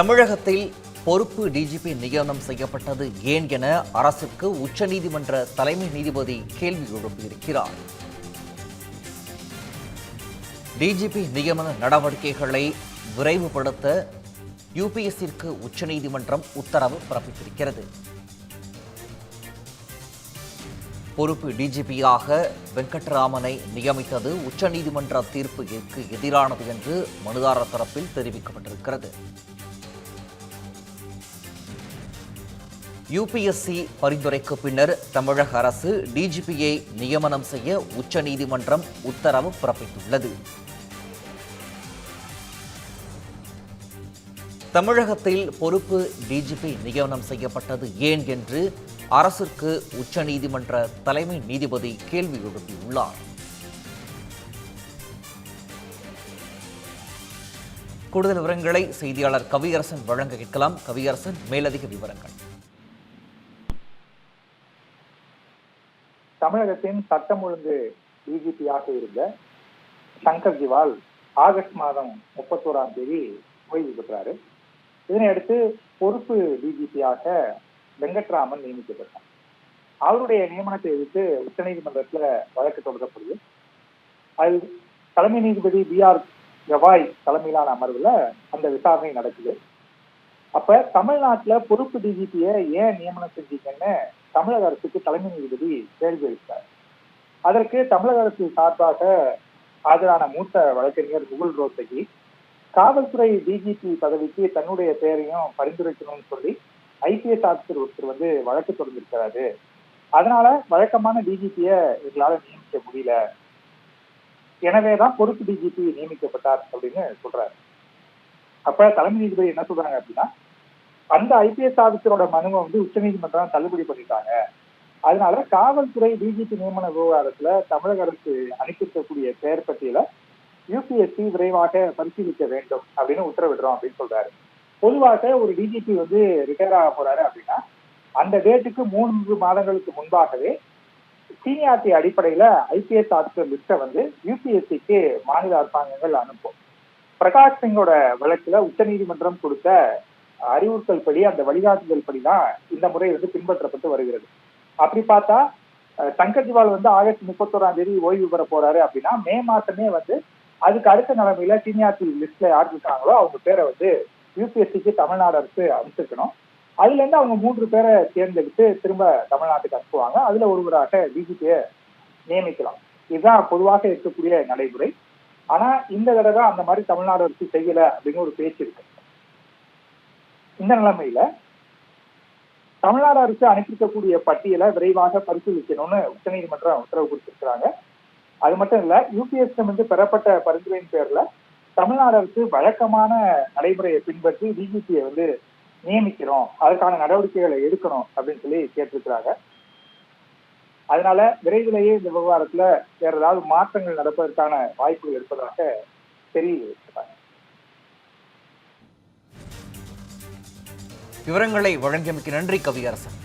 தமிழகத்தில் பொறுப்பு டிஜிபி நியமனம் செய்யப்பட்டது ஏன் என அரசுக்கு உச்சநீதிமன்ற தலைமை நீதிபதி கேள்வி எழுப்பியிருக்கிறார். டிஜிபி நியமன நடவடிக்கைகளை விரைவுபடுத்த யுபிஎஸ்சிற்கு உச்சநீதிமன்றம் உத்தரவு பிறப்பித்திருக்கிறது. பொறுப்பு டிஜிபியாக வெங்கட்ராமனை நியமித்தது உச்சநீதிமன்ற தீர்ப்புக்கு எதிரானது என்று மனுதாரர் தரப்பில் தெரிவிக்கப்பட்டிருக்கிறது. யுபிஎஸ்சி பரிந்துரைக்கு பின்னர் தமிழக அரசு டிஜிபியை நியமனம் செய்ய உச்சநீதிமன்றம் உத்தரவு பிறப்பித்துள்ளது. தமிழகத்தில் பொறுப்பு டிஜிபி நியமனம் செய்யப்பட்டது ஏன் என்று அரசிற்கு உச்சநீதிமன்ற தலைமை நீதிபதி கேள்வி எழுப்பியுள்ளார். கூடுதல் விவரங்களை செய்தியாளர் கவியரசன் வழங்க கேட்கலாம். கவியரசன் மேலதிக விவரங்கள். தமிழகத்தின் சட்டம் ஒழுங்கு டிஜிபியாக இருந்த சங்கர் ஜிவால் ஆகஸ்ட் மாதம் முப்பத்தோராம் தேதி ஓய்வு பெற்றாரு. இதனையடுத்து பொறுப்பு டிஜிபியாக வெங்கட்ராமன் நியமிக்கப்பட்டார். அவருடைய நியமனத்தை எதிர்த்து உச்சநீதிமன்றத்துல வழக்கு தொடரப்படுது. அதில் தலைமை நீதிபதி பி ஆர் கவாய் தலைமையிலான அமர்வில் அந்த விசாரணை நடக்குது. அப்ப தமிழ்நாட்டில் பொறுப்பு டிஜிபியை ஏன் நியமனம் செஞ்சீங்கன்னு தமிழக அரசுக்கு தலைமை நீதிபதி கேள்வி எழுப்பினார் அதற்கு தமிழக அரசு சார்பாக ஆஜரான மூத்த வழக்கறிஞர் முகுல் ரோத்தகி காவல்துறை டிஜிபி பதவிக்கு தன்னுடைய பெயரையும் பரிந்துரைக்கணும்னு சொல்லி ஐபிஎஸ் ஆஃபீஸர் ஒருத்தர் வந்து வழக்கு தொடர்ந்திருக்கிறாரு அதனால வழக்கமான டிஜிபிய எங்களால நியமிக்க முடியல. எனவேதான் பொறுப்பு டிஜிபி நியமிக்கப்பட்டார் அப்படின்னு சொல்றாரு. அப்ப தலைமை நீதிபதி என்ன சொல்றாங்க அப்படின்னா அந்த ஐபிஎஸ் ஆபீசரோட மனுவை வந்து உச்சநீதிமன்றம் தள்ளுபடி பண்ணிட்டாங்க. அதனால காவல்துறை டிஜிபி நியமன விவகாரத்துல தமிழக அரசு அனுப்பியிருக்கக்கூடிய பெயர் பட்டியல யூபிஎஸ்சி விரைவாக பரிசீலிக்க வேண்டும் அப்படின்னு உத்தரவிடுறோம் அப்படின்னு சொல்றாரு. பொதுவாக ஒரு டிஜிபி வந்து ரிட்டையர் ஆக போறாரு அப்படின்னா அந்த டேட்டுக்கு மூன்று மாதங்களுக்கு முன்பாகவே சீனியாரிட்டி அடிப்படையில ஐபிஎஸ் ஆஃபீஸர் லிஸ்ட்டை வந்து யூபிஎஸ்சிக்கு மாநில அரசாங்கங்கள் அனுப்பும். பிரகாஷ் சிங்கோட வழக்குல உச்சநீதிமன்றம் கொடுத்த அறிவுறுத்தல் படி அந்த வழிகாட்டுதல் படி தான் இந்த முறை வந்து பின்பற்றப்பட்டு வருகிறது. அப்படி பார்த்தா அஹ், சங்கர் ஜிவால் வந்து ஆகஸ்ட் முப்பத்தோராம் தேதி ஓய்வு பெற போறாரு அப்படின்னா மே மாசமே வந்து அதுக்கு அடுத்த நிலைமையில சீனியார்டி லிஸ்ட்ல யார் இருக்காங்களோ அவங்க பேரை வந்து யூபிஎஸ்சிக்கு தமிழ்நாடு அரசு அனுப்பிச்சிருக்கணும். அதுல இருந்து அவங்க மூன்று பேரை தேர்ந்தெடுத்து திரும்ப தமிழ்நாட்டுக்கு அனுப்புவாங்க. அதுல ஒருவராக டிஜிபியை நியமிக்கலாம். இதுதான் பொதுவாக இருக்கக்கூடிய நடைமுறை. ஆனா இந்த தடவை அந்த மாதிரி தமிழ்நாடு அரசு செய்யல அப்படின்னு ஒரு பேச்சு இருக்கு. இந்த நிலைமையில தமிழ்நாடு அரசு அனுப்பியிருக்கக்கூடிய பட்டியலை விரைவாக பரிசீலிக்கணும்னு உச்சநீதிமன்றம் உத்தரவு கொடுத்திருக்கிறாங்க. அது மட்டும் இல்ல யூபிஎஸ்எம் வந்து பெறப்பட்ட பரிந்துரையின் பேர்ல தமிழ்நாடு அரசு வழக்கமான நடைமுறையை பின்பற்றி டிஜிபியை வந்து நியமிக்கிறோம். அதற்கான நடவடிக்கைகளை எடுக்கணும் அப்படின்னு சொல்லி கேட்டிருக்கிறாங்க. அதனால விரைவிலேயே இந்த விவகாரத்துல வேற ஏதாவது மாற்றங்கள் நடப்பதற்கான வாய்ப்புகள் இருப்பதாக தெரிவித்திருக்கிறாங்க. விவரங்களை வழங்கியமைக்கு நன்றி கவியரசன்.